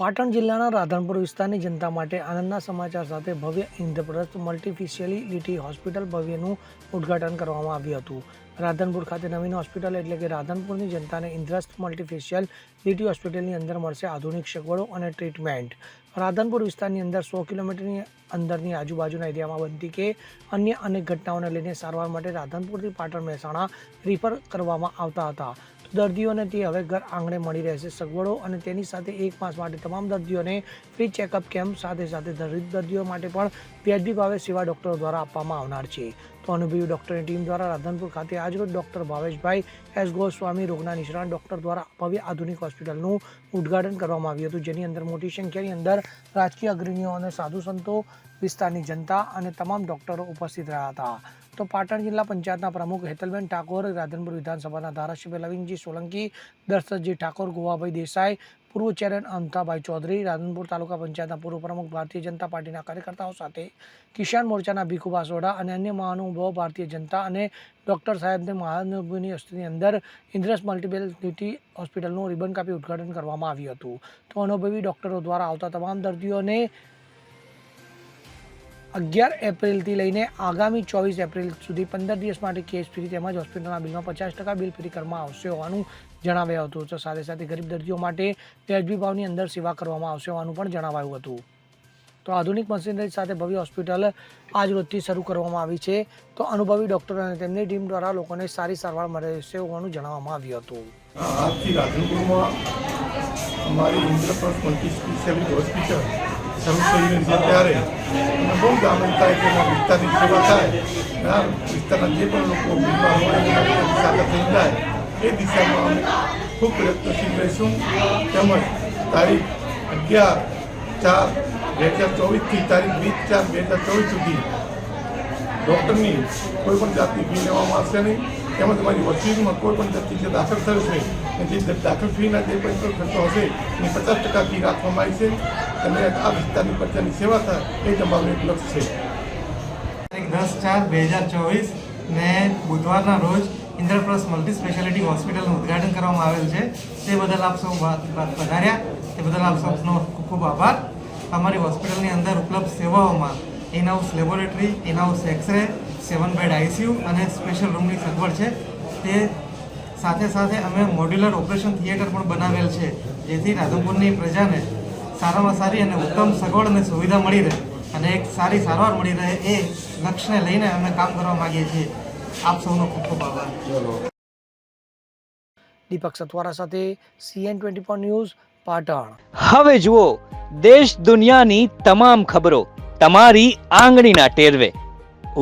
પાટણ જિલ્લાના રાધનપુર વિસ્તારની જનતા માટે આનંદના સમાચાર સાથે ભવ્ય ઇન્દ્રપ્રસ્થ મલ્ટીફિશિયલિટી હોસ્પિટલ ભવ્યનું ઉદ્ઘાટન કરવામાં આવ્યું હતું. રાધનપુર ખાતે નવીન હોસ્પિટલ એટલે કે રાધનપુરની જનતાને ઇન્દ્રસ્થ મલ્ટીફિશિયલિટી હોસ્પિટલની અંદર મળશે આધુનિક સગવડો અને ટ્રીટમેન્ટ. રાધનપુર વિસ્તારની અંદર સો કિલોમીટરની અંદરની આજુબાજુના એરિયામાં બનતી કે અન્ય અનેક ઘટનાઓને લઈને સારવાર માટે રાધનપુરથી પાટણ મહેસાણા રિફર કરવામાં આવતા હતા. દર્દીઓને તે હવે ઘર આંગણે મળી રહેશે. સગવડો અને તેની સાથે એક માસ માટે તમામ દર્દીઓને ફ્રી ચેકઅપ કેમ્પ સાથે સાથે દર્દીઓ માટે પણ વ્યાજબી ભાવે સેવા ડૉક્ટરો દ્વારા આપવામાં આવનાર છે. તો અનુભવી ડૉક્ટરની ટીમ દ્વારા રાધનપુર ખાતે આજરોજ ડૉક્ટર ભાવેશભાઈ એસ ગોસ્વામી રોગના નિષ્ણાત ડૉક્ટર દ્વારા ભવ્ય આધુનિક હોસ્પિટલનું ઉદ્ઘાટન કરવામાં આવ્યું હતું, જેની અંદર મોટી સંખ્યાની અંદર રાજકીય અગ્રણીઓ અને સાધુ સંતો, વિસ્તારની જનતા અને તમામ ડૉક્ટરો ઉપસ્થિત રહ્યા હતા. તો પાટણ જિલ્લા પંચાયતના પ્રમુખ હેતલબેન ઠાકોર રાધનપુર વિધાનસભાના ધારાસભ્ય લવિંગજી સોલંકી, દર્શકજી ઠાકોર, ગોવાભાઈ દેસાઈ પૂર્વ ચેરમેન અમથાભાઈ ચૌધરી, રાધનપુર તાલુકા પંચાયતના પૂર્વ પ્રમુખ ભારતીય જનતા પાર્ટીના કાર્યકર્તાઓ સાથે કિસાન મોરચાના ભીખુ બાસોડા અને અન્ય મહાનુભાવો ભારતીય જનતા અને ડૉક્ટર સાહેબને મહાનુભાવની હસ્તીની અંદર ઇન્દ્રસ મલ્ટીપેલિટી હોસ્પિટલનું રિબન કાપી ઉદ્ઘાટન કરવામાં આવ્યું હતું. તો અનુભવી ડૉક્ટરો દ્વારા આવતા તમામ દર્દીઓને અગિયાર એપ્રિલથી લઈને આગામી ચોવીસ એપ્રિલ સુધી પંદર દિવસ માટે કેસ ફ્રી તેમજ હોસ્પિટલના બિલમાં પચાસ ટકા બિલ ફ્રી કરવામાં આવશે હોવાનું જણાવ્યું હતું. તો સાથે સાથે ગરીબ દર્દીઓ માટે વ્યાજબી ભાવની અંદર સેવા કરવામાં આવશે હોવાનું પણ જણાવાયું હતું. તો આધુનિક મશીનરી સાથે ભવ્ય હોસ્પિટલ આજ રોજથી શરૂ કરવામાં આવી છે. તો અનુભવી ડૉક્ટરો અને તેમની ટીમ દ્વારા લોકોને સારી સારવાર મળશે હોવાનું જણાવવામાં આવ્યું હતું. આજથી રાધનપુરમાં અમારી ઇન્દ્રપ્રસ્થ મલ્ટી સ્પેશિયાલિટી હોસ્પિટલ રહી છે ત્યારે બહુ આનંદ થાય કે એના વિસ્તારની સેવા થાય આ વિસ્તારના જે પણ લોકો બીમાર હોય સાજા થઈ જાય એ દિશામાં અમે ખૂબ પ્રયત્નશીલ રહીશું તેમજ તારીખ અગિયાર ચાર બે હજાર ચોવીસથી તારીખ વીસ ચાર બે હજાર ચોવીસ સુધી ડૉક્ટરની કોઈ પણ જાતની ફી લેવામાં આવશે નહીં તેમજ તમારી હોસ્પિટલમાં કોઈ પણ જાતની જે દાખલ છે જે દાખલ ફીના જે પણ ખર્ચો હશે એ પચાસ ટકા ફી રાખવામાં આવી છે અને આ વિસ્તારની પ્રજાની સેવા થાય, એ જ એક લક્ષ્ય છે. દસ ચાર બે હજાર ચોવીસ ને બુધવારના રોજ ઇન્દ્રપ્રસ્થ મલ્ટી સ્પેશિયાલિટી હોસ્પિટલનું ઉદ્ઘાટન કરવામાં આવેલ છે. તે બદલ આપ સૌ વધાર્યા તે બદલ આપ સૌનો ખૂબ ખૂબ આભાર. અમારી હોસ્પિટલની અંદર ઉપલબ્ધ સેવાઓમાં inhouse laboratory inhouse xray seven bed ICU અને સ્પેશિયલ રૂમની સગવડ છે. તે સાથે સાથે અમે મોડ્યુલર ઓપરેશન થિયેટર પણ બનાવેલ છે. જેથી રાધનપુરની પ્રજાને સારામાં સારી અને ઉત્તમ સગવડ અને સુવિધા મળી રહે અને એક સારી સારવાર મળી રહે એ લક્ષ્યને લઈને અમે કામ કરવા માંગીએ છીએ. આપ સૌનો ખૂબ ખૂબ આભાર. દીપક સતવારા સાથે CN twenty four news Patan. હવે જુઓ દેશ દુનિયાની તમામ ખબરો તમારી આંગળીના ટેરવે.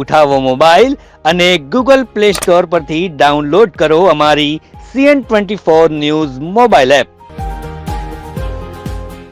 ઉઠાવો મોબાઈલ અને ગૂગલ પ્લે સ્ટોર પરથી ડાઉનલોડ કરો અમારી CN twenty four news mobile app.